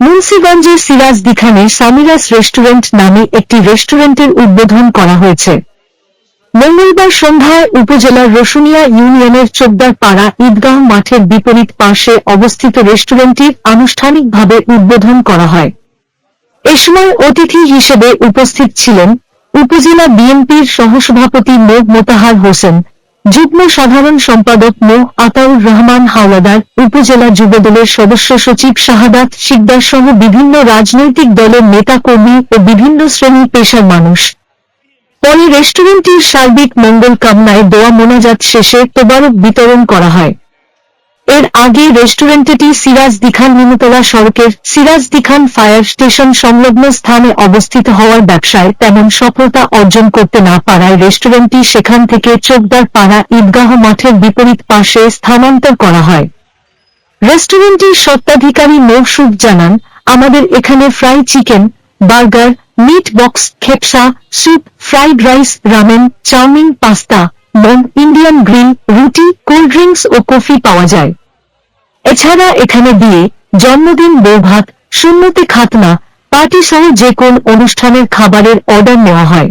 মুন্সিগঞ্জের সিরাজ দিখানে সামিরাস রেস্টুরেন্ট নামে একটি রেস্টুরেন্টের উদ্বোধন করা হয়েছে। মঙ্গলবার সন্ধ্যায় উপজেলার রসুনিয়া ইউনিয়নের চোদ্দার পাড়া ঈদগাঁও মাঠের বিপরীত পাশে অবস্থিত রেস্টুরেন্টটির আনুষ্ঠানিকভাবে উদ্বোধন করা হয়। এ সময় অতিথি হিসেবে উপস্থিত ছিলেন উপজেলা বিএনপির সহসভাপতি মো মোতাহার হোসেন যুগ্ম সাধারণ সম্পাদক মো. আতাউর রহমান হাওলাদার, উপজেলা যুবদলের সদস্য সচিব শাহাদাত শিকদার সহ বিভিন্ন রাজনৈতিক দলের নেতাকর্মী ও বিভিন্ন শ্রেণি পেশার মানুষ। পরে রেস্টুরেন্টটির সার্বিক মঙ্গল কামনায় দোয়া মোনাজাত শেষে তোবারক বিতরণ করা হয়। এর আগে রেস্টুরেন্টটি সিরাজ দিখান নিমতলা সড়কের সিরাজ দিখান ফায়ার স্টেশন সংলগ্ন স্থানে অবস্থিত হওয়ার ব্যবসায় তেমন সফলতা অর্জন করতে না পারায় রেস্টুরেন্টটি সেখান থেকে চোখদার পাড়া ঈদগাহ মাঠের বিপরীত পাশে স্থানান্তর করা হয়। রেস্টুরেন্টটির স্বত্বাধিকারী মৌসুফ জানান, আমাদের এখানে fry chicken, burger, meat box, খেপসা, soup, fried rice, ramen, chowmein, pasta মন ইন্ডিয়ান গ্রিন রুটি কোল্ড ড্রিঙ্কস ও কফি পাওয়া যায়। এছাড়া এখানে বিয়ে জন্মদিন, বৌভাত, শূন্যতে খাতনা পার্টি সহ যে কোন অনুষ্ঠানের খাবারের অর্ডার নেওয়া হয়।